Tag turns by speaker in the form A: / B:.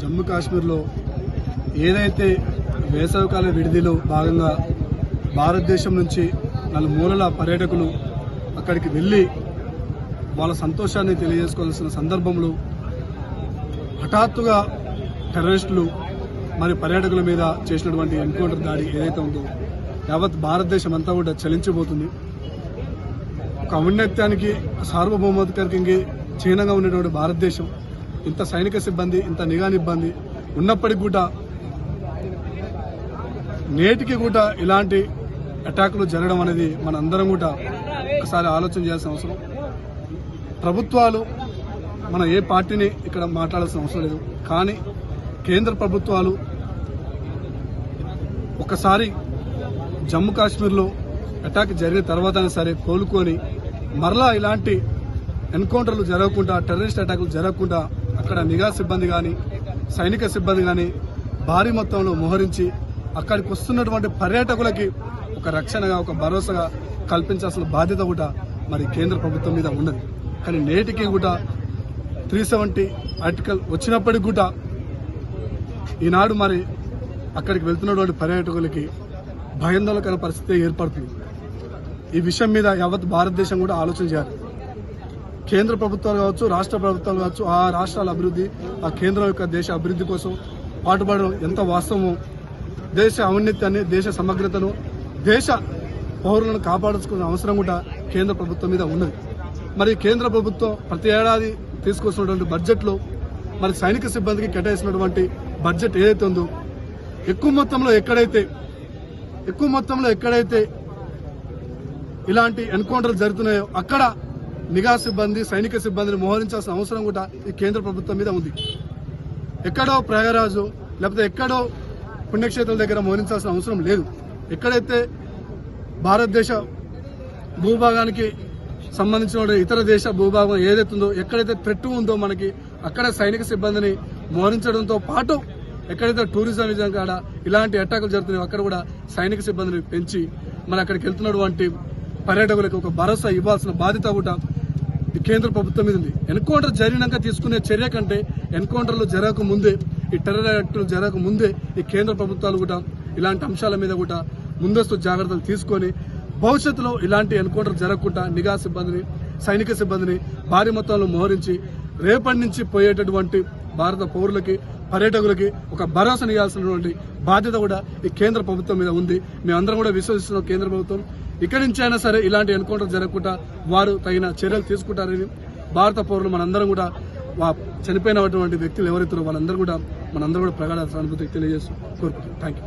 A: జమ్మూ కాశ్మీర్లో ఏదైతే వేసవికాల విడిదిలో భాగంగా భారతదేశం నుంచి నలుమూలల పర్యాటకులు అక్కడికి వెళ్ళి వాళ్ళ సంతోషాన్ని తెలియజేసుకోవాల్సిన సందర్భంలో హఠాత్తుగా టెర్రరిస్టులు మరి పర్యాటకుల మీద చేసినటువంటి ఎన్కౌంటర్ దాడి ఏదైతే ఉందో యావత్ భారతదేశం అంతా కూడా చలించిపోతుంది. ఒక ఔన్నత్యానికి సార్వభౌమాధికారికి చీనంగా ఉన్నటువంటి భారతదేశం ఇంత సైనిక సిబ్బంది ఇంత నిఘా ఇబ్బంది ఉన్నప్పటికీ కూడా నేటికి కూడా ఇలాంటి అటాకులు జరగడం అనేది మన అందరం కూడా ఒకసారి ఆలోచన చేయాల్సిన అవసరం. ప్రభుత్వాలు మన ఏ పార్టీని ఇక్కడ మాట్లాడాల్సిన అవసరం లేదు. కానీ కేంద్ర ప్రభుత్వాలు ఒకసారి జమ్మూ కాశ్మీర్లో అటాక్ జరిగిన తర్వాతనే సరే కోలుకొని మరలా ఇలాంటి ఎన్కౌంటర్లు జరగకుండా టెర్రరిస్ట్ అటాకులు జరగకుండా అక్కడ నిఘా సిబ్బంది కానీ సైనిక సిబ్బంది కానీ భారీ మొత్తంలో మోహరించి అక్కడికి వస్తున్నటువంటి పర్యాటకులకి ఒక రక్షణగా ఒక భరోసాగా కల్పించాల్సిన బాధ్యత కూడా మరి కేంద్ర ప్రభుత్వం మీద ఉన్నది. కానీ నేటికి కూడా త్రీ సెవెంటీ ఆర్టికల్ వచ్చినప్పటికి కూడా ఈనాడు మరి అక్కడికి వెళ్తున్నటువంటి పర్యాటకులకి భయాందోళన పరిస్థితి ఏర్పడుతుంది. ఈ విషయం మీద యావత్ భారతదేశం కూడా ఆలోచన చేయాలి. కేంద్ర ప్రభుత్వాలు కావచ్చు రాష్ట్ర ప్రభుత్వాలు కావచ్చు ఆ రాష్ట్రాల అభివృద్ధి ఆ కేంద్రం యొక్క దేశ అభివృద్ధి కోసం పాటుపడడం ఎంత వాస్తవమో దేశ ఔన్నత్యాన్ని దేశ సమగ్రతను దేశ పౌరులను కాపాడుకునే అవసరం కూడా కేంద్ర ప్రభుత్వం మీద ఉన్నది. మరి కేంద్ర ప్రభుత్వం ప్రతి ఏడాది తీసుకొస్తున్నటువంటి బడ్జెట్లో మరి సైనిక సిబ్బందికి కేటాయిస్తున్నటువంటి బడ్జెట్ ఏదైతే ఉందో ఎక్కువ మొత్తంలో ఎక్కడైతే ఎక్కువ మొత్తంలో ఎక్కడైతే ఇలాంటి ఎన్కౌంటర్లు జరుగుతున్నాయో అక్కడ నిఘా సిబ్బంది సైనిక సిబ్బందిని మోహరించాల్సిన అవసరం కూడా ఈ కేంద్ర ప్రభుత్వం మీద ఉంది. ఎక్కడో ప్రయాగరాజు లేకపోతే ఎక్కడో పుణ్యక్షేత్రాల దగ్గర మోహరించాల్సిన అవసరం లేదు. ఎక్కడైతే భారతదేశ భూభాగానికి సంబంధించిన ఇతర దేశ భూభాగం ఏదైతుందో ఎక్కడైతే థ్రెట్ ఉందో మనకి అక్కడ సైనిక సిబ్బందిని మోహరించడంతో పాటు ఎక్కడైతే టూరిజం విజయం కాడ ఇలాంటి అటాకులు జరుగుతున్నాయి అక్కడ కూడా సైనిక సిబ్బందిని పెంచి మన అక్కడికి వెళ్తున్నటువంటి పర్యాటకులకు ఒక భరోసా ఇవ్వాల్సిన బాధ్యత కూడా కేంద్ర ప్రభుత్వం మీద ఉంది. ఎన్కౌంటర్ జరిగినాక తీసుకునే చర్య కంటే ఎన్కౌంటర్లు జరగక ముందే ఈ టెర్రర్ యాక్టులు జరగక ముందే ఈ కేంద్ర ప్రభుత్వాలు కూడా ఇలాంటి అంశాల మీద కూడా ముందస్తు జాగ్రత్తలు తీసుకొని భవిష్యత్తులో ఇలాంటి ఎన్కౌంటర్ జరగకుండా నిఘా సిబ్బందిని సైనిక సిబ్బందిని భారీ మొత్తంలో మోహరించి రేపటి నుంచి పోయేటటువంటి భారత పౌరులకి పర్యాటకులకి ఒక భరోసానియాల్సినటువంటి బాధ్యత కూడా ఈ కేంద్ర ప్రభుత్వం మీద ఉంది. మేమందరం కూడా విశ్వసిస్తున్నాం కేంద్ర ప్రభుత్వం. ఇక్కడి నుంచి అయినా సరే ఇలాంటి ఎన్కౌంటర్ జరగకుండా వారు తగిన చర్యలు తీసుకుంటారని భారత పౌరులు మనందరం కూడా వా- చనిపోయినటువంటి వ్యక్తులు ఎవరైతారో వాళ్ళందరూ కూడా మనందరూ కూడా ప్రగాఢ సానుభూతి తెలియజేస్తూ కోరుకుంటున్నాం. Thank you